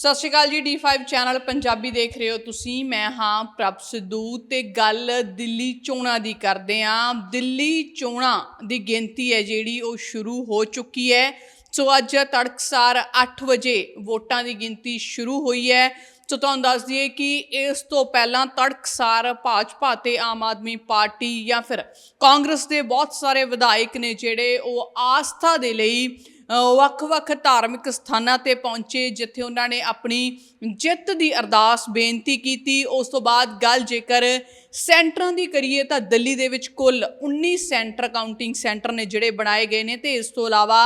ਸਤਿ ਸ਼੍ਰੀ ਅਕਾਲ ਜੀ D5 channel Punjabi ਦੇਖ ਰਹੇ ਹੋ ਤੁਸੀਂ। ਮੈਂ ਹਾਂ ਪ੍ਰਭ ਸਿੱਧੂ ਤੇ ਗੱਲ ਦਿੱਲੀ ਚੋਣਾਂ ਦੀ ਕਰਦੇ ਆਂ ਦਿੱਲੀ ਚੋਣਾਂ ਦੀ ਗਿਣਤੀ ਹੈ ਜਿਹੜੀ, ਉਹ ਸ਼ੁਰੂ ਹੋ ਚੁੱਕੀ ਹੈ। ਸੋ ਅੱਜ ਤੜਕਸਾਰ 8 ਵਜੇ ਵੋਟਾਂ ਦੀ ਗਿਣਤੀ ਸ਼ੁਰੂ ਹੋਈ ਹੈ। ਸੋ ਤੁਹਾਨੂੰ ਦੱਸ ਦਈਏ ਕਿ ਇਸ ਤੋਂ ਪਹਿਲਾਂ ਤੜਕਸਾਰ ਭਾਜਪਾ ਤੇ ਆਮ ਆਦਮੀ ਪਾਰਟੀ ਜਾਂ ਫਿਰ ਕਾਂਗਰਸ ਦੇ ਬਹੁਤ ਸਾਰੇ ਵਿਧਾਇਕ ਨੇ ਜਿਹੜੇ, ਉਹ ਆਸਥਾ ਦੇ ਲਈ ਵੱਖ-ਵੱਖ ਧਾਰਮਿਕ ਸਥਾਨਾਂ ਤੇ ਪਹੁੰਚੇ, ਜਿੱਥੇ ਉਹਨਾਂ ਨੇ ਆਪਣੀ ਜਿੱਤ ਦੀ ਅਰਦਾਸ, ਬੇਨਤੀ ਕੀਤੀ। ਉਸ ਤੋਂ ਬਾਅਦ ਗੱਲ ਜੇਕਰ ਸੈਂਟਰਾਂ ਦੀ ਕਰੀਏ ਤਾਂ ਦਿੱਲੀ ਦੇ ਵਿੱਚ ਕੁੱਲ 19 ਸੈਂਟਰ ਕਾਊਂਟਿੰਗ ਸੈਂਟਰ ਨੇ ਜਿਹੜੇ ਬਣਾਏ ਗਏ ਨੇ ਤੇ ਇਸ ਤੋਂ ਇਲਾਵਾ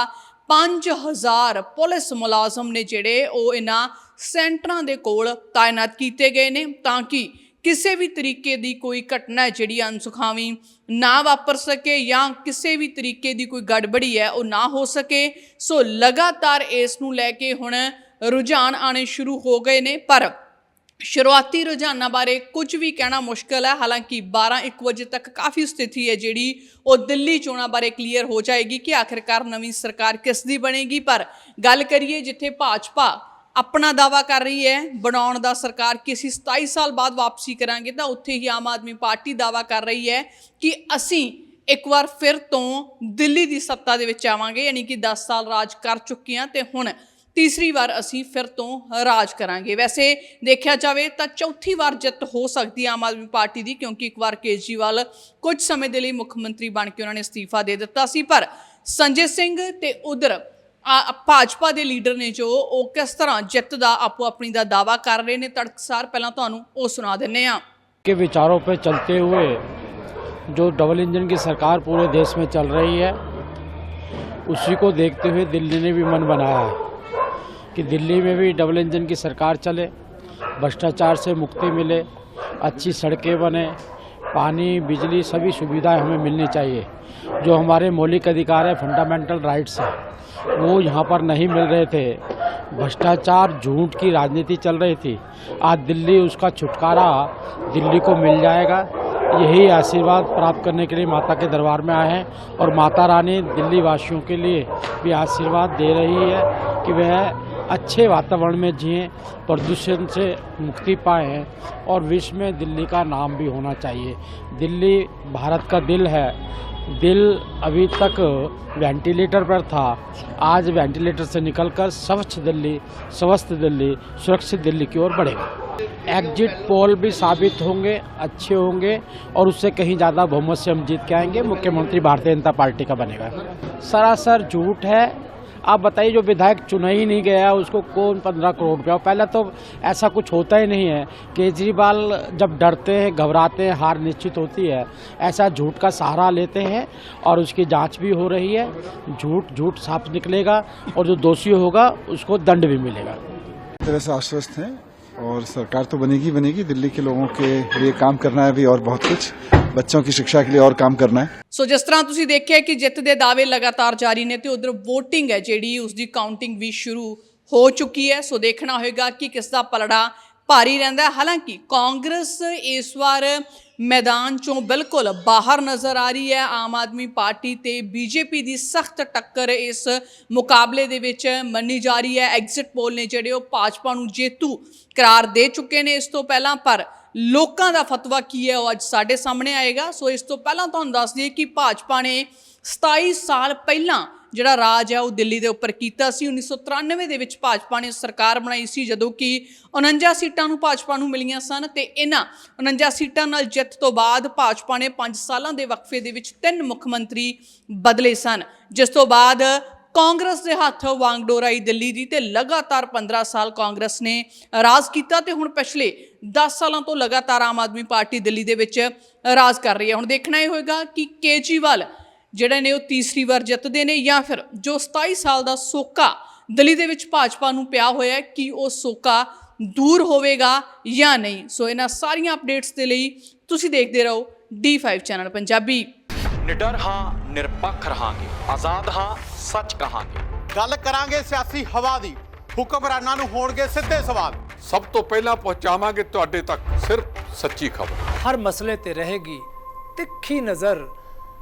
5000 ਪੁਲਿਸ ਮੁਲਾਜ਼ਮ ਨੇ ਜਿਹੜੇ ਉਹ ਇਹਨਾਂ ਸੈਂਟਰਾਂ ਦੇ ਕੋਲ ਤਾਇਨਾਤ ਕੀਤੇ ਗਏ ਨੇ, ਤਾਂ ਕਿ ਕਿਸੇ ਵੀ ਤਰੀਕੇ ਦੀ ਕੋਈ ਘਟਨਾ ਜਿਹੜੀ ਅਨਸੁਖਾਵੀ ਨਾ ਵਾਪਰ ਸਕੇ ਜਾਂ ਕਿਸੇ ਵੀ ਤਰੀਕੇ ਦੀ ਕੋਈ ਗੜਬੜੀ ਹੈ, ਉਹ ਨਾ ਹੋ ਸਕੇ। ਸੋ ਲਗਾਤਾਰ ਇਸ ਨੂੰ ਲੈ ਕੇ ਹੁਣ ਰੁਝਾਨ ਆਣੇ ਸ਼ੁਰੂ ਹੋ ਗਏ ਨੇ, ਪਰ ਸ਼ੁਰੂਆਤੀ ਰੁਝਾਨਾਂ ਬਾਰੇ ਕੁਝ ਵੀ ਕਹਿਣਾ ਮੁਸ਼ਕਲ ਹੈ। ਹਾਲਾਂਕਿ 12-1 ਵਜੇ ਤੱਕ ਕਾਫੀ ਸਥਿਤੀ ਹੈ ਜਿਹੜੀ ਉਹ ਦਿੱਲੀ ਚੋਣਾਂ ਬਾਰੇ ਕਲੀਅਰ ਹੋ ਜਾਏਗੀ ਕਿ ਆਖਿਰਕਾਰ ਨਵੀਂ ਸਰਕਾਰ ਕਿਸ ਦੀ ਬਣੇਗੀ। ਪਰ ਗੱਲ ਕਰੀਏ ਜਿੱਥੇ ਭਾਜਪਾ ਆਪਣਾ ਦਾਵਾ ਕਰ ਰਹੀ ਹੈ, ਬਣਾਉਣ ਦਾ ਸਰਕਾਰ ਕਿ ਅਸੀਂ 27 ਸਾਲ ਬਾਅਦ ਵਾਪਸੀ ਕਰਾਂਗੇ, ਤਾਂ ਉੱਥੇ ਹੀ ਆਮ ਆਦਮੀ ਪਾਰਟੀ ਦਾਵਾ ਕਰ ਰਹੀ ਹੈ ਕਿ ਅਸੀਂ ਇੱਕ ਵਾਰ ਫਿਰ ਤੋਂ ਦਿੱਲੀ ਦੀ ਸੱਤਾ ਦੇ ਵਿੱਚ ਆਵਾਂਗੇ, ਯਾਨੀ ਕਿ 10 ਸਾਲ ਰਾਜ ਕਰ ਚੁੱਕੇ ਹਾਂ ਤੇ ਹੁਣ ਤੀਸਰੀ ਵਾਰ ਅਸੀਂ ਫਿਰ ਤੋਂ ਰਾਜ ਕਰਾਂਗੇ। ਵੈਸੇ ਦੇਖਿਆ ਜਾਵੇ ਤਾਂ ਚੌਥੀ ਵਾਰ ਜਿੱਤ ਹੋ ਸਕਦੀ ਹੈ ਆਮ ਆਦਮੀ ਪਾਰਟੀ ਦੀ, ਕਿਉਂਕਿ ਇੱਕ ਵਾਰ ਕੇਜਰੀਵਾਲ ਕੁਝ ਸਮੇਂ ਦੇ ਲਈ ਮੁੱਖ ਮੰਤਰੀ ਬਣ ਕੇ ਉਹਨਾਂ ਨੇ ਅਸਤੀਫਾ ਦੇ ਦਿੱਤਾ ਸੀ, ਪਰ ਸੰਜੇ ਸਿੰਘ ਤੇ ਉਧਰ ਆ ਭਾਜਪਾ ਦੇ ਲੀਡਰ ਨੇ ਜੋ ਉਹ ਕਿਸ ਤਰ੍ਹਾਂ ਜਿੱਤ ਦਾ ਆਪੋ ਆਪਣੀ ਦਾ ਦਾਵਾ ਕਰ ਰਹੇ ਨੇ ਤੜਕਸਾਰ ਪਹਿਲਾਂ ਤੁਹਾਨੂੰ ਉਹ ਸੁਣਾ ਦਿੰਨੇ ਆ के विचारों पे चलते हुए जो डबल इंजन की सरकार पूरे देश में चल रही है उसी को देखते हुए दिल्ली ने भी मन बनाया है कि दिल्ली में भी डबल इंजन की सरकार चले भ्रष्टाचार से मुक्ति मिले अच्छी सड़कें बने पानी, बिजली, सभी सुविधाएँ हमें मिलनी चाहिए। जो हमारे मौलिक अधिकार है फंडामेंटल राइट्स है, वो यहाँ पर नहीं मिल रहे थे। भ्रष्टाचार झूठ की राजनीति चल रही थी। आज दिल्ली उसका छुटकारा दिल्ली को मिल जाएगा। यही आशीर्वाद प्राप्त करने के लिए माता के दरबार में आए हैं और माता रानी दिल्ली वासियों के लिए भी आशीर्वाद दे रही है कि वह अच्छे वातावरण में जिए, प्रदूषण से मुक्ति पाएँ और विश्व में दिल्ली का नाम भी होना चाहिए। दिल्ली भारत का दिल है। दिल अभी तक वेंटिलेटर पर था। आज वेंटिलेटर से निकलकर स्वच्छ दिल्ली, स्वस्थ दिल्ली, सुरक्षित दिल्ली की ओर बढ़ेगा। एग्जिट पोल भी साबित होंगे, अच्छे होंगे और उससे कहीं ज़्यादा बहुमत से हम जीत के आएँगे। मुख्यमंत्री भारतीय जनता पार्टी का बनेगा। सरासर झूठ है आप बताइए, जो विधायक चुना ही नहीं गया, उसको कौन पंद्रह करोड़ रुपया? पहले तो ऐसा कुछ होता ही नहीं है। केजरीवाल जब डरते हैं, घबराते हैं, हार निश्चित होती है। ऐसा झूठ का सहारा लेते हैं और उसकी जाँच भी हो रही है। झूठ झूठ साफ़ निकलेगा और जो दोषी होगा, उसको दंड भी मिलेगा। तरह से आश्वस्त हैं। और सरकार तो बनेगी बनेगी दिल्ली के लोगों के लिए काम करना है अभी और बहुत कुछ बच्चों की शिक्षा के लिए और काम करना है ਸੋ ਜਿਸ ਤਰ੍ਹਾਂ ਤੁਸੀਂ ਦੇਖਿਆ ਕਿ ਜਿੱਤ ਦੇ ਦਾਅਵੇ ਲਗਾਤਾਰ ਜਾਰੀ ਨੇ ਤੇ ਉਧਰ VOTING ਹੈ ਜਿਹੜੀ ਉਸ ਦੀ ਕਾਊਂਟਿੰਗ ਵੀ ਸ਼ੁਰੂ ਹੋ ਚੁੱਕੀ ਹੈ ਸੋ ਦੇਖਣਾ ਹੋਏਗਾ ਕਿ ਕਿਸ ਦਾ ਪਲੜਾ ਭਾਰੀ ਰਹਿੰਦਾ ਹਾਲਾਂਕਿ ਕਾਂਗਰਸ ਇਸ ਵਾਰ ਮੈਦਾਨ ਚੋਂ ਬਿਲਕੁਲ ਬਾਹਰ ਨਜ਼ਰ ਆ ਰਹੀ ਹੈ। ਆਮ ਆਦਮੀ ਪਾਰਟੀ ਤੇ ਬੀਜੇਪੀ ਦੀ ਸਖਤ ਟੱਕਰ ਇਸ ਮੁਕਾਬਲੇ ਦੇ ਵਿੱਚ ਮੰਨੀ ਜਾ ਰਹੀ ਹੈ। ਐਗਜ਼ਿਟ ਪੋਲ ਨੇ ਜਿਹੜੇ ਉਹ ਭਾਜਪਾ ਨੂੰ ਜੇਤੂ ਕਰਾਰ ਦੇ ਚੁੱਕੇ ਨੇ ਇਸ ਤੋਂ ਪਹਿਲਾਂ, ਪਰ ਲੋਕਾਂ ਦਾ ਫਤਵਾ ਕੀ ਹੈ ਉਹ ਅੱਜ ਸਾਡੇ ਸਾਹਮਣੇ ਆਏਗਾ। ਸੋ ਇਸ ਤੋਂ ਪਹਿਲਾਂ ਤੁਹਾਨੂੰ ਦੱਸ ਦਈਏ ਕਿ ਭਾਜਪਾ ਨੇ 27 ਸਾਲ ਪਹਿਲਾਂ ਜਿਹੜਾ ਰਾਜ ਹੈ ਉਹ ਦਿੱਲੀ ਦੇ ਉੱਪਰ ਕੀਤਾ ਸੀ। 1993 ਦੇ ਵਿੱਚ ਭਾਜਪਾ ਨੇ ਸਰਕਾਰ ਬਣਾਈ ਸੀ, ਜਦੋਂ ਕਿ 49 ਸੀਟਾਂ ਨੂੰ ਭਾਜਪਾ ਨੂੰ ਮਿਲੀਆਂ ਸਨ ਤੇ ਇਹਨਾਂ 49 ਸੀਟਾਂ ਨਾਲ ਜਿੱਤ ਤੋਂ ਬਾਅਦ ਭਾਜਪਾ ਨੇ 5 ਸਾਲਾਂ ਦੇ ਵਕਫੇ ਦੇ ਵਿੱਚ ਤਿੰਨ ਮੁੱਖ ਮੰਤਰੀ ਬਦਲੇ ਸਨ। ਜਿਸ ਤੋਂ ਬਾਅਦ ਕਾਂਗਰਸ ਦੇ ਹੱਥ ਵਾਂਗਡੋਰ ਆਈ ਦਿੱਲੀ ਦੀ ਤੇ ਲਗਾਤਾਰ 15 ਸਾਲ ਕਾਂਗਰਸ ਨੇ ਰਾਜ ਕੀਤਾ ਤੇ ਹੁਣ ਪਿਛਲੇ 10 ਸਾਲਾਂ ਤੋਂ ਲਗਾਤਾਰ ਆਮ ਆਦਮੀ ਪਾਰਟੀ ਦਿੱਲੀ ਦੇ ਵਿੱਚ ਰਾਜ ਕਰ ਰਹੀ ਹੈ। ਹੁਣ ਦੇਖਣਾ ਇਹ ਹੋਏਗਾ ਕਿ ਕੇਜਰੀਵਾਲ ਜਿਹੜੇ ਨੇ ਉਹ ਤੀਸਰੀ ਵਾਰ ਜਿੱਤਦੇ ਨੇ ਜਾਂ ਫਿਰ ਜੋ 27 ਸਾਲ ਦਾ ਸੋਕਾ ਦਿੱਲੀ ਦੇ ਵਿੱਚ ਭਾਜਪਾ ਨੂੰ ਪਿਆ ਹੋਇਆ ਹੈ ਕਿ ਉਹ ਸੋਕਾ ਦੂਰ ਹੋਵੇਗਾ ਜਾਂ ਨਹੀਂ? ਸੋ ਇਹਨਾਂ ਸਾਰੀਆਂ ਅਪਡੇਟਸ ਦੇ ਲਈ ਤੁਸੀਂ ਦੇਖਦੇ ਰਹੋ D5 ਚੈਨਲ ਪੰਜਾਬੀ। ਨਿਡਰ ਹਾਂ ਨਿਰਪੱਖ ਰਹਾਂਗੇ। ਆਜ਼ਾਦ ਹਾਂ ਸੱਚ ਕਹਾਂਗੇ। ਗੱਲ ਕਰਾਂਗੇ ਸਿਆਸੀ ਹਵਾ ਦੀ। ਹੁਕਮਰਾਨਾਂ ਨੂੰ ਹੋਣਗੇ ਸਿੱਧੇ ਸਵਾਲ। ਸਭ ਤੋਂ ਪਹਿਲਾਂ ਪਹੁੰਚਾਵਾਂਗੇ ਤੁਹਾਡੇ ਤੱਕ ਸਿਰਫ ਸੱਚੀ ਖਬਰ। ਹਰ ਮਸਲੇ ਤੇ ਰਹੇਗੀ ਤਿੱਖੀ ਨਜ਼ਰ।